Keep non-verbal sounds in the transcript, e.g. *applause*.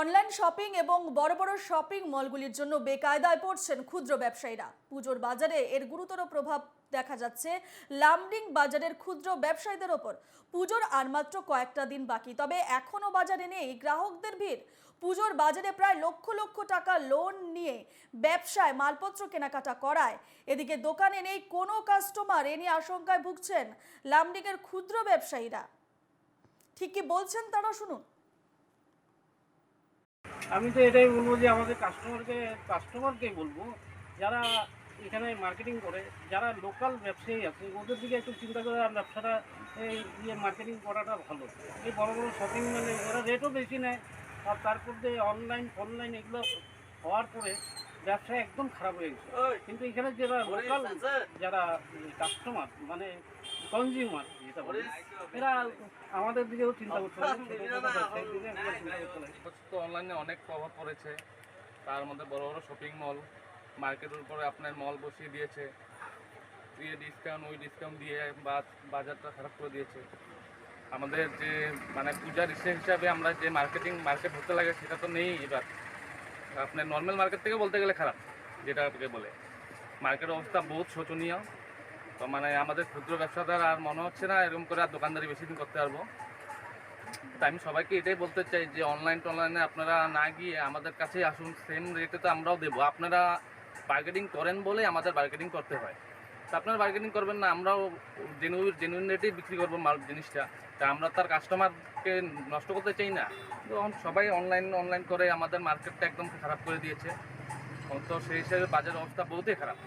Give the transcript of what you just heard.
Online shopping এবং বড় বড় শপিং মলগুলির জন্য বেকায়দায় পড়ছেন ক্ষুদ্র ব্যবসায়ীরা। পুজোর বাজারে এর গুরুতর প্রভাব দেখা যাচ্ছে লামডিং বাজারের ক্ষুদ্র ব্যবসায়ীদের ওপর। পুজোর আর মাত্র কয়েকটা দিন বাকি, তবে এখনও বাজারে নেই গ্রাহকদের ভিড়। পুজোর বাজারে প্রায় লক্ষ লক্ষ টাকা লোন নিয়ে ব্যবসায় মালপত্র কেনাকাটা করায়। এদিকে দোকানে নেই কোনো কাস্টমার এ নিয়ে আশঙ্কায় ভুগছেন লামডিংয়ের ক্ষুদ্র ব্যবসায়ীরা। ঠিক কি বলছেন তারা, শুনুন। আমি তো এটাই বলব যে আমাদের কাস্টমারকে কাস্টমারকেই বলব যারা এখানে মার্কেটিং করে যারা লোকাল ব্যবসায়ী আছে ওদের দিকে একটু চিন্তা করে আর ব্যবসাটা এই ইয়ে মার্কেটিং করাটা ভালো। এই বড় বড় শপিং মলে ওরা রেটও বেশি নেয় আর তারপর দিয়ে অনলাইন অনলাইন এগুলো হওয়ার পরে ব্যবসা একদম খারাপ হয়ে গেছে। কিন্তু এখানে যারা লোকাল যারা কাস্টমার মানে কনজিউমার যেটা এরা আমাদের দিকেও চিন্তা *laughs* করতে তো অনলাইনে অনেক প্রভাব পড়েছে। তার মধ্যে বড় বড় শপিং মল মার্কেটের উপরে আপনার মল বসিয়ে দিয়েছে। দিয়ে ডিসকাউন্ট ওই ডিসকাউন্ট দিয়ে বা বাজারটা খারাপ করে দিয়েছে। আমাদের যে মানে পূজার ইসে হিসাবে আমরা যে মার্কেটিং মার্কেট হতে লাগে সেটা তো নেই এবার। আপনার নর্মাল মার্কেট থেকে বলতে গেলে খারাপ যেটাকে বলে। মার্কেটের অবস্থা বহুত শোচনীয়। তো মানে আমাদের ক্ষুদ্র ব্যবসাদার আর মনে হচ্ছে না এরকম করে আর দোকানদারি বেশি দিন করতে পারব। তা আমি সবাইকে এটাই বলতে চাই যে অনলাইন টনলাইনে আপনারা না গিয়ে আমাদের কাছেই আসুন। সেম রেটে তো আমরাও দেবো। আপনারা বার্গেটিং করেন বলেই আমাদের বার্গেটিং করতে হয়। তা আপনারা বার্গেটিং করবেন না, আমরাও জেনুইন জেনুইন রেটেই বিক্রি করব মাল, জিনিসটা। তা আমরা তার কাস্টমারকে নষ্ট করতে চাই না। তো এখন সবাই অনলাইন অনলাইন করে আমাদের মার্কেটটা একদম খারাপ করে দিয়েছে। তো সেই হিসাবে বাজার অবস্থা বহুতই খারাপ।